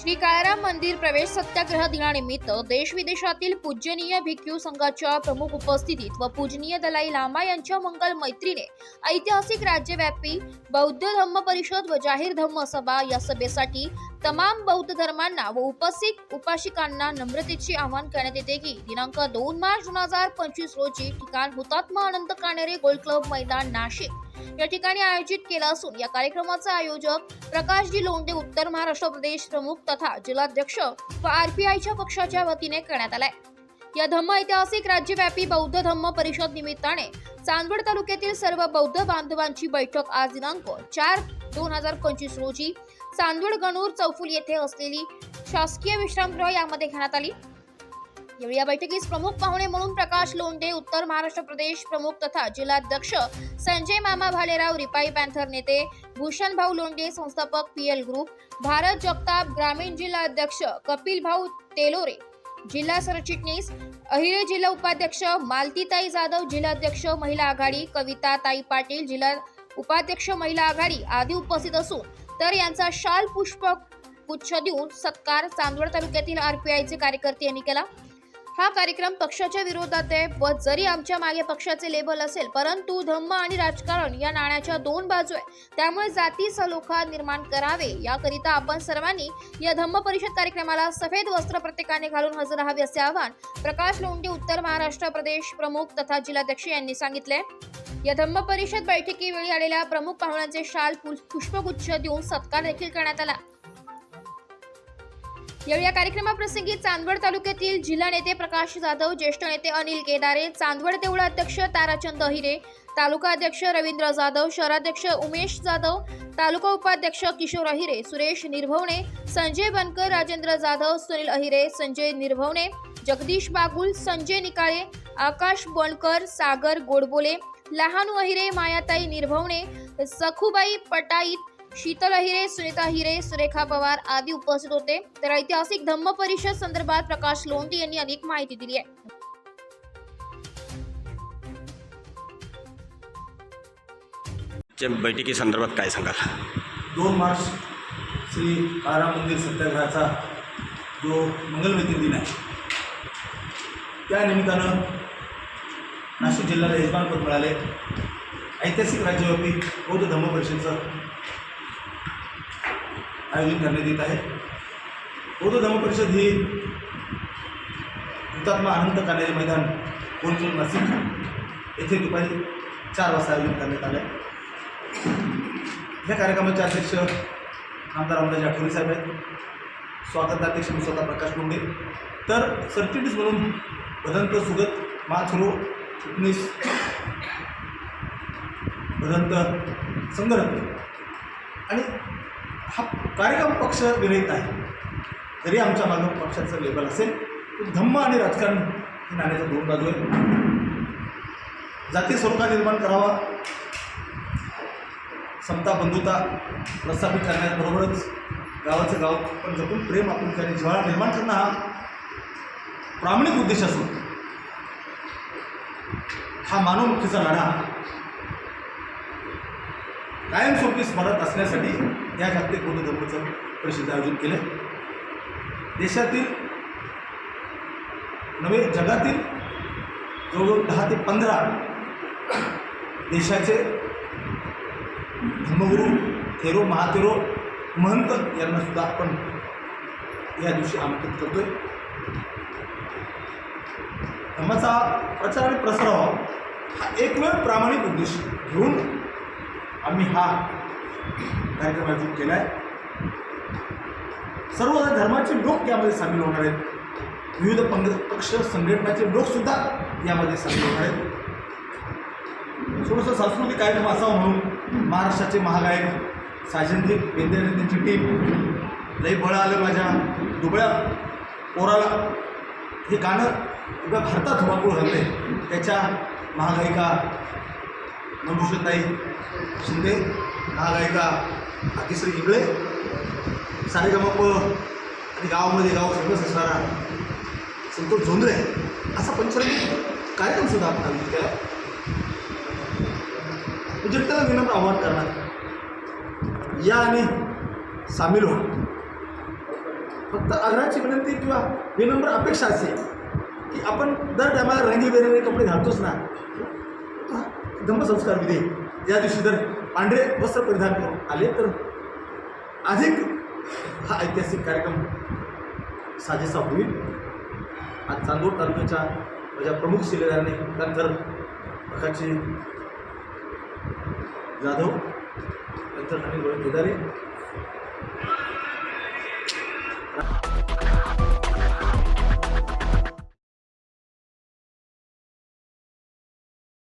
श्री काळाराम मंदिर प्रवेश सत्याग्रह दिनानिमित्त देश विदेशातील पूजनीय भिक्यू संघाच्या प्रमुख उपस्थितीत व पूजनीय दलाई लामा यांच्या मंगल मैत्रीने ऐतिहासिक राज्यव्यापी बौद्ध धम्म परिषद व जाहीर धम्म सभा या सभेसाठी तमाम बौद्ध धर्मांना व उपस्थित उपासिकांना नम्रतेचे आवाहन करण्यात येते की दिनांक दोन मार्च दोन हजार पंचवीस रोजी ठिकाण हुतात्मा अनंत कानेरे गोल्ड क्लब मैदान नाशिक. या ठिकाणी आयोजित केला असून या कार्यक्रमाचा आयोजक प्रकाशजी लोंढे उत्तर महाराष्ट्र प्रदेश प्रमुख तथा जिल्हाध्यक्ष व आरपीआयच्या पक्षाच्या वतीने करण्यात आलाय. या धम्म ऐतिहासिक राज्यव्यापी बौद्ध धम्म परिषद निमित्ताने चांदवड तालुक्यातील सर्व बौद्ध बांधवांची बैठक आज दिनांक चार दोन हजार पंचवीस रोजी चांदवड गणूर चौफुल येथे असलेली शासकीय विश्रामगृह यामध्ये घेण्यात आली. यावेळी या बैठकीस प्रमुख पाहुणे म्हणून प्रकाश लोंढे उत्तर महाराष्ट्र प्रदेश प्रमुख तथा जिल्हाध्यक्ष संजय मामा भालेराव रिपाई पॅन्थर नेते भूषण भाऊ लोंढे संस्थापक P L group Bharat Jagtap ग्रामीण जिल्हा अध्यक्ष कपिल भाऊ तेलोरे जिल्हा सरचिटणीस अहिरे जिल्हा उपाध्यक्ष मालतीताई जाधव जिल्हाध्यक्ष महिला आघाडी कविता ताई पाटील जिल्हा उपाध्यक्ष महिला आघाडी आदी उपस्थित असून तर यांचा शाल पुष्प गुच्छ देऊन सत्कार चांदवड तालुक्यातील आरपीआयचे कार्यकर्ते यांनी केला. हा कार्यक्रम पक्षाच्या विरोधात आहे. व जरी आमच्या मागे पक्षाचे लेबल असेल परंतु धम्म आणि राजकारण या नाण्याच्या दोन बाजू आहे त्यामुळे जाती सलोखा निर्माण करावे. याकरिता आपण सर्वांनी या धम्म परिषद कार्यक्रमाला सफेद वस्त्र प्रत्येकाने घालून हजर राहावे असे आवाहन प्रकाश लोंढे उत्तर महाराष्ट्र प्रदेश प्रमुख तथा जिल्हाध्यक्ष यांनी सांगितले. या धम्म परिषद बैठकीवेळी आलेल्या प्रमुख पाहुण्यांचे शाल पुष्पगुच्छ देऊन सत्कार देखील करण्यात आला. यावेळी या कार्यक्रमाप्रसंगी चांदवड तालुक्यातील जिल्हा नेते प्रकाश जाधव ज्येष्ठ नेते अनिल केदारे चांदवड देवळा अध्यक्ष ताराचंद अहिरे तालुका अध्यक्ष रवींद्र जाधव शहराध्यक्ष उमेश जाधव तालुका उपाध्यक्ष किशोर अहिरे सुरेश निर्भवणे संजय बनकर राजेंद्र जाधव सुनील अहिरे संजय निर्भवणे जगदीश बागुल संजय निकाळे आकाश बनकर सागर गोडबोले लहानू अहिरे मायाताई निर्भवणे सखुबाई पटाईत शीतल अहिरे सुनीता हिरे सुरेखा पवार आदी उपस्थित होते. तर ऐतिहासिक धम्म परिषद संदर्भात प्रकाश लोंढे यांनी अधिक माहिती दिली आहे. बैठकी संदर्भात काय सांगाल? दोन मार्च श्री काळाराम मंदिर सत्याग्रहाचा जो मंगलमैत्री दिन आहे त्या निमित्तानं नाशिक जिल्ह्याला यजमानपद मिळाले. ऐतिहासिक राज्यव्यापी बौद्ध धम्म परिषदेचं आयोजन करण्यात येत आहे. उर्दू धर्मपरिषद ही हुतात्मा अनंत कानेरे मैदान कोणकोण नाशिक येथे दुपारी चार वाजता आयोजन करण्यात आलं आहे या कार्यक्रमाचे अध्यक्ष आमदार रामदास आठवले साहेब आहेत. स्वागताध्यक्ष मी स्वतः प्रकाश मुंडे. तर सरचिटणीस म्हणून भदंत सुगत माथरो चिटणीस भदंत संगरत्न आणि हा कार्यक्रम पक्ष विरहित आहे. जरी आमच्या मागं पक्षाचं लेबल असेल. तर धम्म आणि राजकारण हे नाण्याच्या दोन बाजू आहेत जाती स्वरूपा निर्माण करावा. समता बंधुता प्रस्थापित करण्याबरोबरच गावाचं गाव पण जपून प्रेम आपुलकी जिव्हाळा निर्माण करणं हा प्रामाणिक उद्देश असून हा मानवमुक्तीचा लढा कायमस्वरूपी स्मरत असण्यासाठी या जागतिक बौद्ध धर्माचं परिषद आयोजित केलं देशातील नव्हे जगातील जवळजवळ दहा ते पंधरा देशाचे धर्मगुरू थेरो महाथेरो महंत यांना सुद्धा आपण या दिवशी आमंत्रित करतोय. धर्माचा प्रचार आणि प्रसार व्हावा हा एकमेव प्रामाणिक उद्देश घेऊन आम्ही हा कार्यक्रम आयोजित केला आहे सर्व धर्माचे लोक यामध्ये सामील होणार आहेत. विविध पंग पक्ष संघटनाचे लोकसुद्धा यामध्ये सामील होणार आहेत. थोडंसं सांस्कृतिक कार्यक्रम असावा म्हणून महाराष्ट्राचे महागायक साजनदीप बेंदे आणि त्यांची टीम लई बळ आलं माझ्या दुबळ्या पोराला. हे गाणं उभ्या भारतात धुमाकूळ घालते त्याच्या महागायिका मंजुषताई शिंदे महागायिका आतिश्री इंगळे सारेगमप आणि गावामध्ये गाव फेमस असणारा संतोष झोंद्रे. असा पंचरंगी कार्यक्रमसुद्धा आपण आयोजित केला. जनतेला विनम्र आव्हान करणार. या आणि सामील हो फक्त आग्रहाची विनंती किंवा विनम्र अपेक्षा असेल की आपण दर टायमाला रंगीबेरंगी कपडे घालतोच ना. धम्मसंस्कार विधी या दिवशी जर पांढरे वस्त्र परिधान करून आले तर अधिक हा ऐतिहासिक कार्यक्रम साजेसा होईल आज चांदोड तालुक्याच्या माझ्या प्रमुख शिलेदाराने त्यानंतर प्रकाशजी जाधव नंतर अनिल गोविंद केदारे.